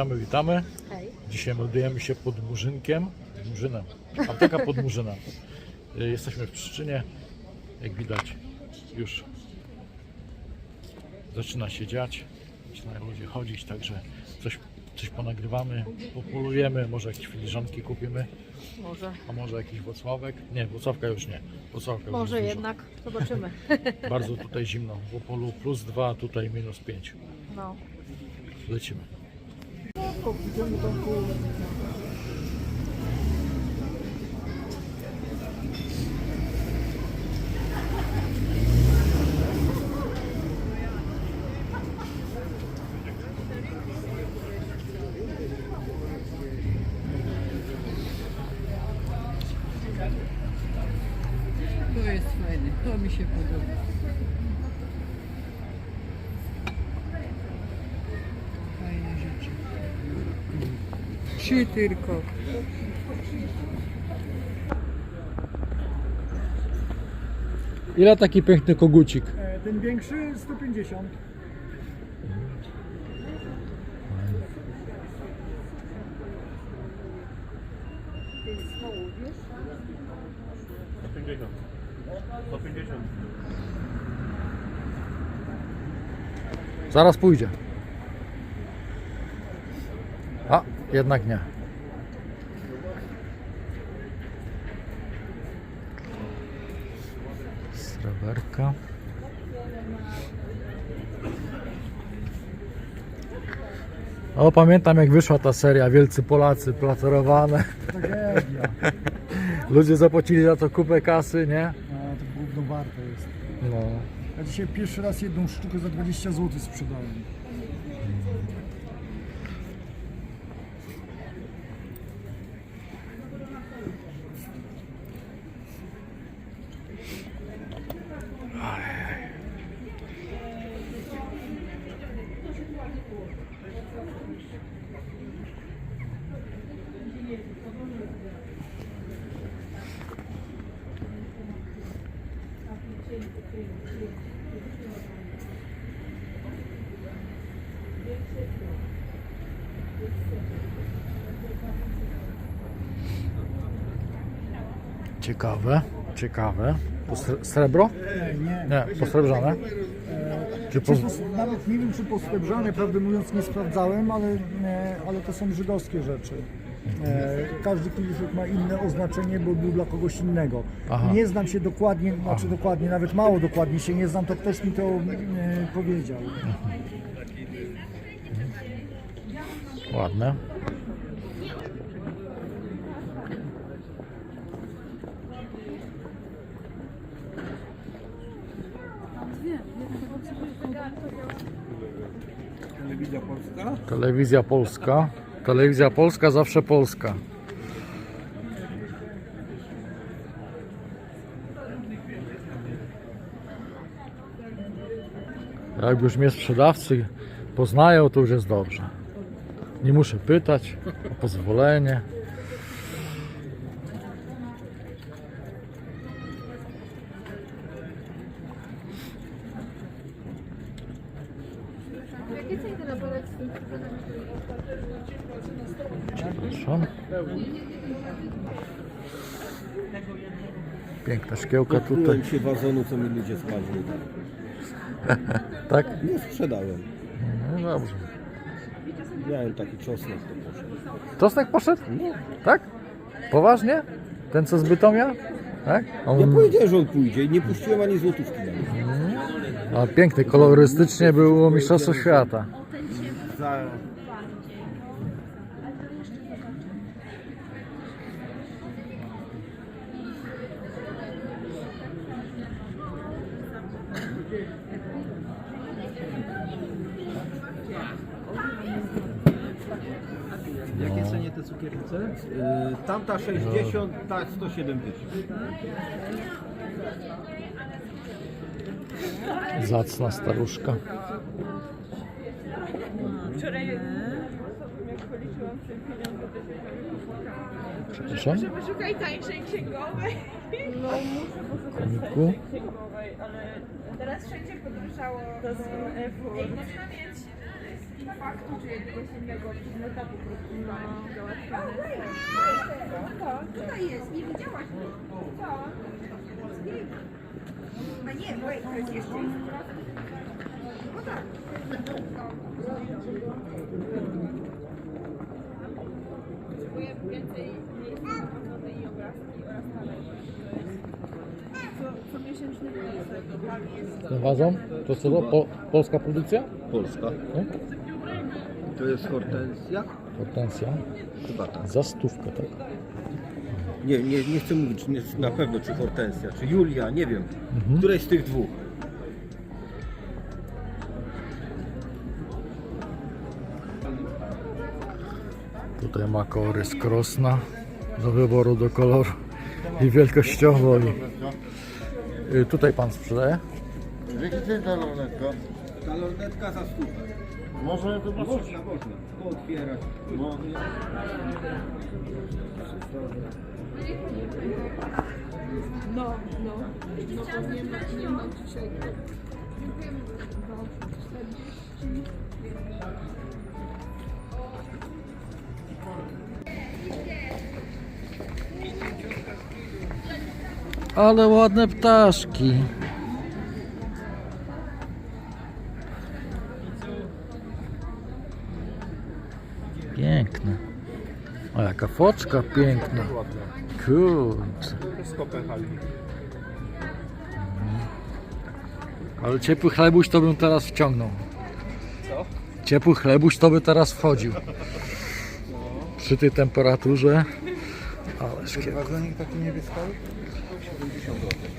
Witamy, witamy. Hej. Dzisiaj meldujemy się pod Murzynkiem. Murzynem. Apteka pod Murzynem. Jesteśmy w Pszczynie. Jak widać już zaczyna się dziać. Zaczynają ludzie chodzić, także coś, coś ponagrywamy, popolujemy, może jakieś filiżanki kupimy, Może. a może jakiś Wocławek. Nie, Wocławka już nie. Wocławka już Może jest dużo. jednak. Zobaczymy. Bardzo tutaj zimno. W Opolu plus 2, tutaj minus 5. No. Lecimy. To jest fajne, to mi się podoba. Fajne rzeczy. Trzy tylko. Ile taki piękny kogucik? E, Ten większy 150. Zaraz pójdzie. A, jednak nie. Sreberka. O, pamiętam jak wyszła ta seria Wielcy Polacy, platerowane. Tragedia. Ludzie zapłacili za to kupę kasy, nie? Warte jest. No. Ja dzisiaj pierwszy raz jedną sztukę za 20 zł sprzedałem. Ciekawe, ciekawe. Sre- srebro? Nie, nie. Posrebrzane. Czy po... Nawet nie wiem, czy posrebrzane, prawdę mówiąc nie sprawdzałem, ale, e, ale to są żydowskie rzeczy. E, każdy kieliszek ma inne oznaczenie, bo był dla kogoś innego. Aha. Nie znam się dokładnie, znaczy dokładnie, nawet mało dokładnie się nie znam, to ktoś mi to e, powiedział. Ładne. Telewizja Polska? Telewizja Polska. Telewizja Polska zawsze Polska. Jak już mnie sprzedawcy poznają, to już jest dobrze. Nie muszę pytać o pozwolenie. Przepraszam. Piękna szkiełka tutaj. Tutaj się wazonu, co mi ludzie spadli. Tak? Nie sprzedałem. No dobrze. Miałem taki czosnek, to poszedł. Czosnek poszedł? Tak? Poważnie? Ten co z Bytomia? Tak? Ja On, powiedziałem, że on pójdzie i nie puściłem ani złotówki a piękny, kolorystycznie było Mistrzostwo Świata. Za... Jakie cenie te cukiernice? Yy, tamta 60, ta 170. Zacna staruszka. Przepraszam? Szukaj tańszej księgowej. Komiku. Księgowej, ale teraz wszędzie podróżało do FU. Ej, można mieć faktu czy jakiegoś innego etapu no. załatwiane. No tutaj jest, nie widziałaś mnie. Co? A nie, wait, to jest jeszcze No tak. Potrzebuję więcej miejsca na i obrazki oraz. To co, miesięczny wniosek. Ten wazon? To co to? Po, polska produkcja? Polska. No? To jest hortensja? Hortensja. Chyba tak. Za stówkę, tak? Nie, nie, nie chcę mówić nie, na pewno czy hortensja, czy Julia, nie wiem. Któreś z tych dwóch. Tutaj ma kory z krosna do wyboru do koloru i wielkościowo. I... Y, Tutaj pan sprzedaje? Jakie to jest ta lornetka? Ta lornetka za stówę. Można to zobaczyć? Można, można. To otwierać. No. No, no. No to nie ma, nie ma dzisiaj. Ale ładne ptaszki. A jaka foczka piękna. Kurczę. Z Kopenhagi. Ale ciepły chlebuś to bym teraz wciągnął. Co? Ciepły chlebuś to by teraz wchodził. Przy tej temperaturze. Ale szkiel. Wazonik taki niebieskawy? 70 zł.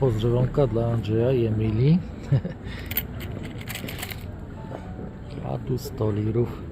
Pozdrowionka dla Andrzeja i Emilii. A tu stolirów.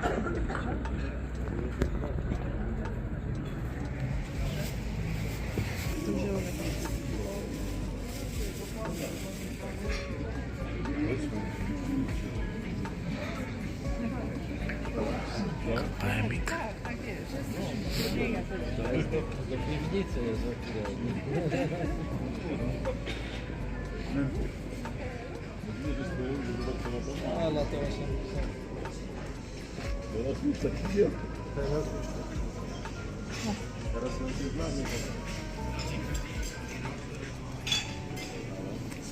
ハッピー! Z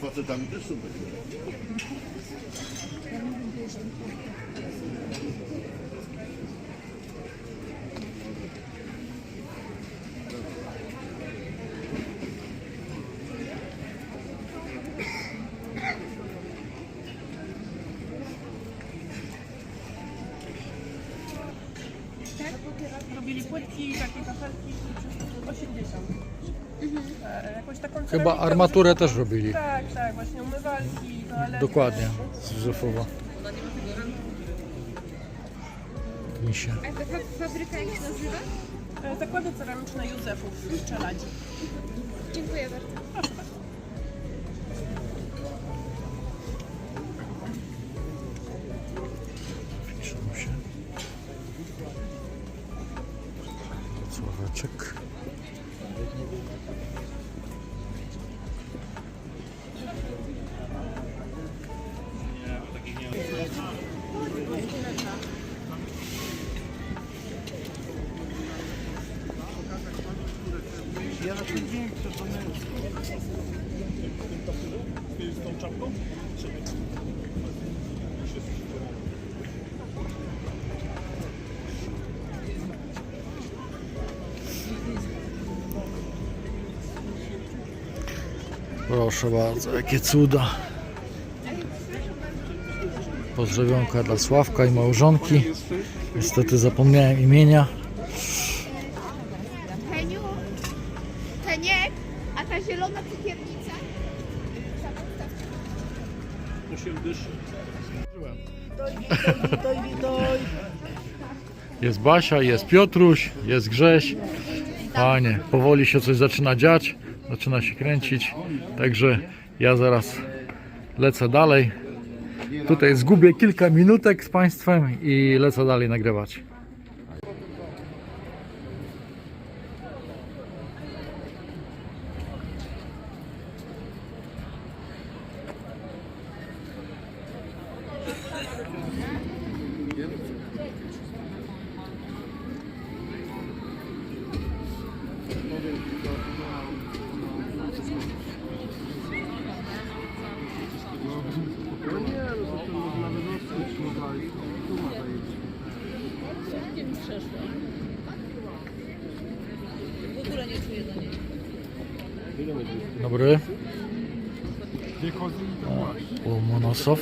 facetami też są takie. Robili 80. Mhm. Taką Chyba armaturę też robili. Tak, tak, właśnie umywalki, toalety. Dokładnie, z Józefowa. Misia. A ta fa- fabryka jak się nazywa? E, Zakłady ceramiczne Józefów w Czeladzi. Dziękuję bardzo. Proszę bardzo, jakie cuda. Pozdrowionka dla Sławka i małżonki. Niestety zapomniałem imienia. Heniu, Heniek, a ta zielona cukiernica? Jest Basia, jest Piotruś, jest Grześ. Panie, powoli się coś zaczyna dziać, zaczyna się kręcić. Także ja zaraz lecę dalej. Tutaj zgubię kilka minutek z Państwem i lecę dalej nagrywać. Dobry. O, Monosow.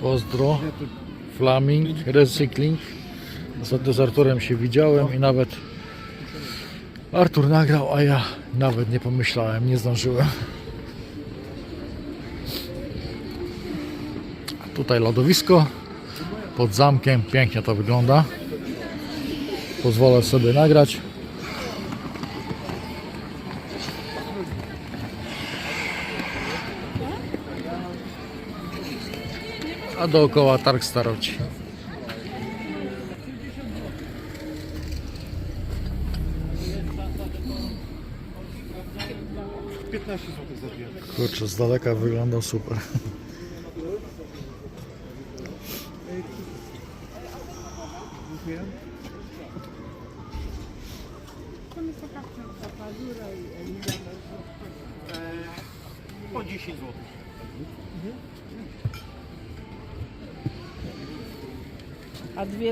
Pozdro. Flaming, Recykling. Ostatnio z Arturem się widziałem i nawet Artur nagrał, a ja nawet nie pomyślałem, nie zdążyłem. Tutaj lodowisko pod zamkiem, pięknie to wygląda. Pozwolę sobie nagrać. A dookoła targ staroci. 15 zł za dwie. Kurczę, z daleka wygląda super.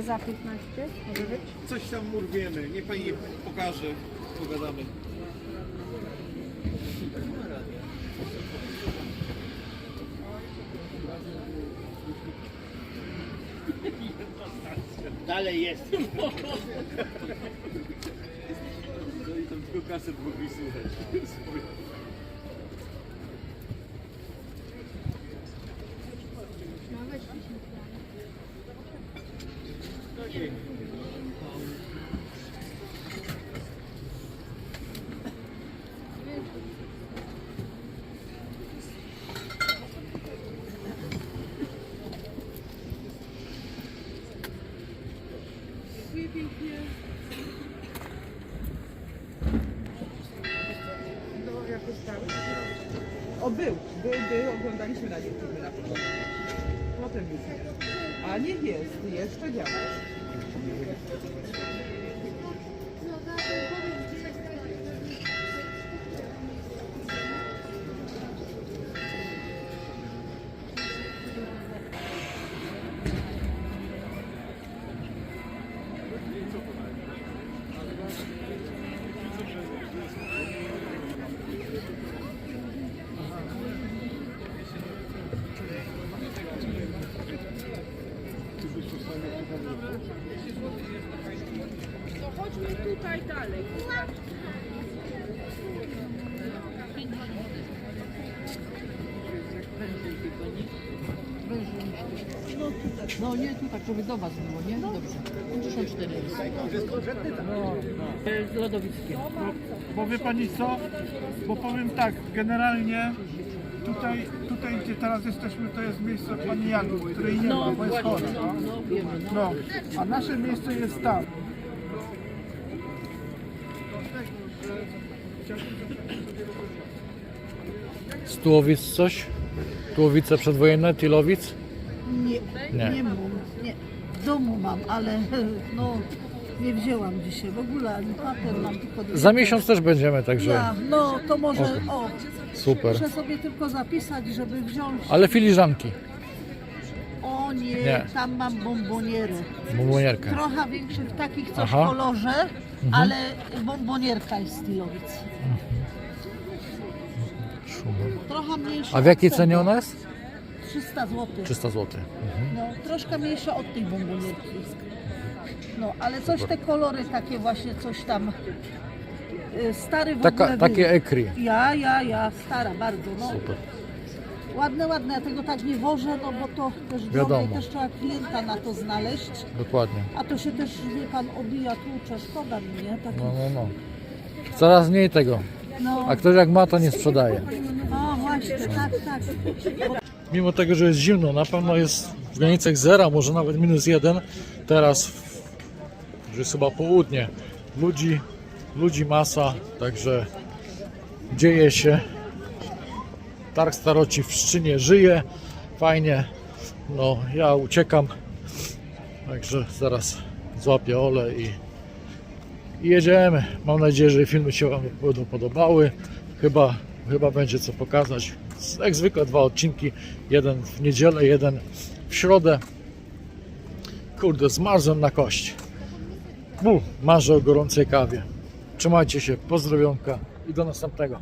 Za 15? Może być? Coś tam urwiemy, niech pani pokaże, pogadamy. Dalej jest. No i tam tylko kaset mogli słuchać. O był, był, był, oglądaliśmy na YouTube na początku. Potem nie. A niech jest, jeszcze działa. No tutaj, no nie tu tak, żeby do was było, nie? Dobrze. 54 jest. No, z Lodowickiem. Bo wie pani co? Bo powiem tak, generalnie tutaj, tutaj gdzie teraz jesteśmy, to jest miejsce pani Janu, której nie ma, bo jest chora. no, No? no wiemy, no. no, a nasze miejsce jest tam. Z Tułowic coś? Tułowice przedwojenne, Tilowic? Nie, Nie. mam. Nie. W domu mam, ale no nie wzięłam dzisiaj w ogóle ani papier, mam tylko dwie Za miesiąc też będziemy, także Ja, no to może o, super. muszę sobie tylko zapisać, żeby wziąć. Ale filiżanki, O nie, Nie. tam mam bombonierę. bombonierkę. Trochę większych takich coś Aha. w kolorze, ale bombonierka jest stylowic. Trochę mniejsza. A w jakiej od cenie ona jest? 300 zł. 300 zł. No, troszkę mniejsza od tej bombonierki. No, ale coś te kolory takie właśnie, coś tam. y, Stary w Taka, ogóle takie był. ekri. Ja, ja, ja, stara bardzo, no. Super. Ładne, ładne, ja tego tak nie wożę, no bo to też drogie, Wiadomo. też trzeba klienta na to znaleźć. Dokładnie. A to się też, wie pan, obija tłucze, szkoda mi, nie? Tak, No, no, no. Coraz mniej tego. no, A ktoś jak ma, to nie sprzedaje. o właśnie, tak, tak. Mimo tego, że jest zimno, na pewno jest w granicach zera, może nawet minus jeden. Teraz już jest chyba południe. Ludzi, ludzi masa, także dzieje się. Targ Staroci w Szczynie żyje. Fajnie. No, ja uciekam. Także zaraz złapię Ole i, i jedziemy. Mam nadzieję, że filmy się Wam będą podobały. Chyba, chyba będzie co pokazać. Jak zwykle dwa odcinki. Jeden w niedzielę, jeden w środę. Kurde, zmarzłem na kość. U, marzę o gorącej kawie. Trzymajcie się, pozdrowionka i do następnego.